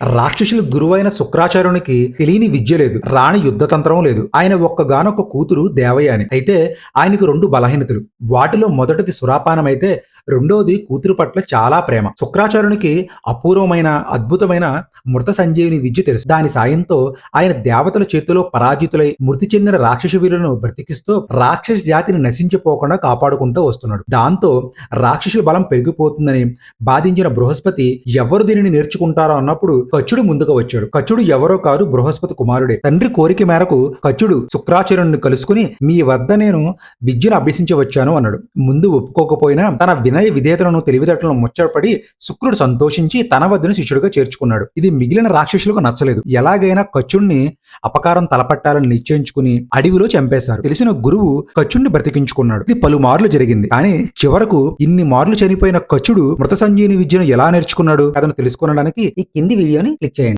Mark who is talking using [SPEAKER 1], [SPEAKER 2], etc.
[SPEAKER 1] రాక్షసులు గురువైన శుక్రాచార్యునికి తెలియని విద్య లేదు రాణి యుద్ధతంత్రం లేదు. ఆయన ఒక్కగానొక్క కూతురు దేవయాని. అయితే ఆయనకు రెండు బలహీనతలు. వాటిలో మొదటిది సురాపానం అయితే రెండోది కూతురు పట్ల చాలా ప్రేమ. శుక్రాచార్యునికి అపూర్వమైన అద్భుతమైన మృత సంజీవిని విద్య తెలుసు. దాని సాయంతో ఆయన దేవతల చేతిలో పరాజితులై మృతి చెందిన రాక్షస వీరులను బ్రతికిస్తూ రాక్షస జాతిని నశించిపోకుండా కాపాడుకుంటూ వస్తున్నాడు. దాంతో రాక్షసుల బలం పెరిగిపోతుందని బాధించిన బృహస్పతి ఎవరు దీనిని నేర్చుకుంటారో అన్నప్పుడు కచ్చుడు ముందుకు వచ్చాడు. కచ్చుడు ఎవరో కాదు బృహస్పతి కుమారుడే. తండ్రి కోరిక మేరకు కచ్చుడు శుక్రాచార్యుని కలుసుకుని మీ వద్ద నేను విద్యను అభ్యసించవచ్చాను అన్నాడు. ముందు ఒప్పుకోకపోయినా తన విన వినయ విధేయతలను తెలివితేటలను ముచ్చటపడి శుక్రుడు సంతోషించి తన వద్దను శిష్యుడిగా చేర్చుకున్నాడు. ఇది మిగిలిన రాక్షసులకు నచ్చలేదు. ఎలాగైనా కచ్చుణ్ణి అపకారం తలపట్టాలని నిశ్చయించుకుని అడవిలో చంపేశారు. తెలిసిన గురువు కచ్చుణ్ణి బ్రతికించుకున్నాడు. ఇది పలుమార్లు జరిగింది. కానీ చివరకు ఇన్ని మార్లు చనిపోయిన కచ్చుడు మృత సంజీవిని విద్యను ఎలా నేర్చుకున్నాడు? అతను తెలుసుకునడానికి
[SPEAKER 2] ఈ కింది వీడియోని క్లిక్ చేయండి.